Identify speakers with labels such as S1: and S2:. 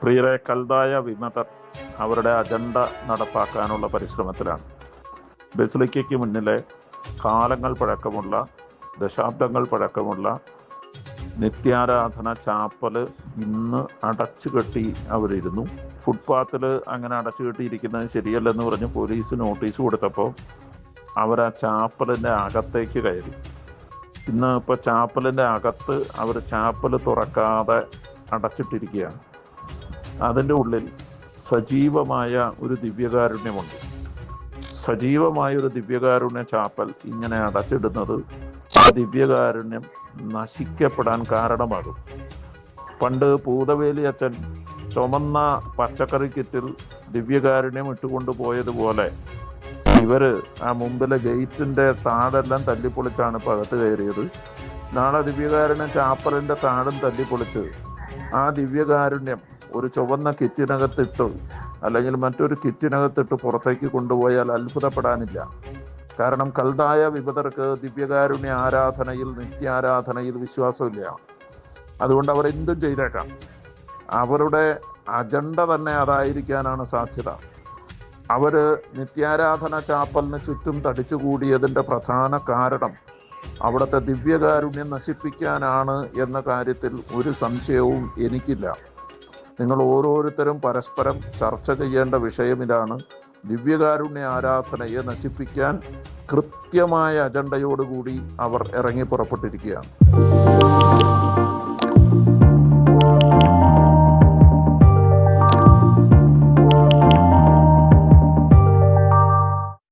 S1: പ്രിയരെ കൽതായ വിമതർ അവരുടെ അജണ്ട നടപ്പാക്കാനുള്ള പരിശ്രമത്തിലാണ്. ബസിലിക്കയ്ക്ക് മുന്നിലെ കാലങ്ങൾ പഴക്കമുള്ള ദശാബ്ദങ്ങൾ പഴക്കമുള്ള നിത്യാരാധന ചാപ്പൽ ഇന്ന് അടച്ചു കെട്ടി അവരിരുന്നു. ഫുട്പാത്തിൽ അങ്ങനെ അടച്ചു കെട്ടിയിരിക്കുന്നത് ശരിയല്ലെന്ന് പറഞ്ഞ് പോലീസ് നോട്ടീസ് കൊടുത്തപ്പോൾ അവർ ആ ചാപ്പലിന്റെ അകത്തേക്ക് കയറി. ഇന്ന് ഇപ്പോൾ ചാപ്പലിന്റെ അകത്ത് അവർ ചാപ്പൽ തുറക്കാതെ അടച്ചിട്ടിരിക്കുകയാണ്. അതിന്റെ ഉള്ളിൽ സജീവമായ ഒരു ദിവ്യകാരുണ്യമുണ്ട്. സജീവമായ ഒരു ദിവ്യകാരുണ്യ ചാപ്പൽ ഇങ്ങനെ അടച്ചിടുന്നത് ആ ദിവ്യകാരുണ്യം നശിക്കപ്പെടാൻ കാരണമാകും. പണ്ട് പൂതവേലി അച്ഛൻ ചുമന്ന പച്ചക്കറി കിറ്റിൽ ദിവ്യകാരുണ്യം ഇട്ടുകൊണ്ട് പോയതുപോലെ ഇവർ ആ മുമ്പിലെ ഗേറ്റിന്റെ താടെല്ലാം തല്ലിപ്പൊളിച്ചാണ് ഇപ്പം അകത്ത് കയറിയത്. നാളെ ദിവ്യകാരുണ്യം ചാപ്പലിന്റെ താടും തല്ലിപ്പൊളിച്ച് ആ ദിവ്യകാരുണ്യം ഒരു ചുവന്ന കിറ്റിനകത്തിട്ട് അല്ലെങ്കിൽ മറ്റൊരു കിറ്റിനകത്തിട്ട് പുറത്തേക്ക് കൊണ്ടുപോയാൽ അത്ഭുതപ്പെടാനില്ല. കാരണം കൽതായ വിപതർക്ക് ദിവ്യകാരുണ്യ ആരാധനയിൽ നിത്യാരാധനയിൽ വിശ്വാസമില്ല. അതുകൊണ്ട് അവർ എന്തും ചെയ്തേക്കാം. അവരുടെ അജണ്ട തന്നെ അതായിരിക്കാനാണ് സാധ്യത. അവർ നിത്യാരാധന ചാപ്പലിന് ചുറ്റും തടിച്ചുകൂടിയതിന്റെ പ്രധാന കാരണം അവിടുത്തെ ദിവ്യകാരുണ്യം നശിപ്പിക്കാനാണ് എന്ന കാര്യത്തിൽ ഒരു സംശയവും എനിക്കില്ല. നിങ്ങൾ ഓരോരുത്തരും പരസ്പരം ചർച്ച ചെയ്യേണ്ട വിഷയം ഇതാണ്. ദിവ്യകാരുണ്യ ആരാധനയെ നശിപ്പിക്കാൻ കൃത്യമായ അജണ്ടയോടുകൂടി അവർ ഇറങ്ങി പുറപ്പെട്ടിരിക്കുകയാണ്.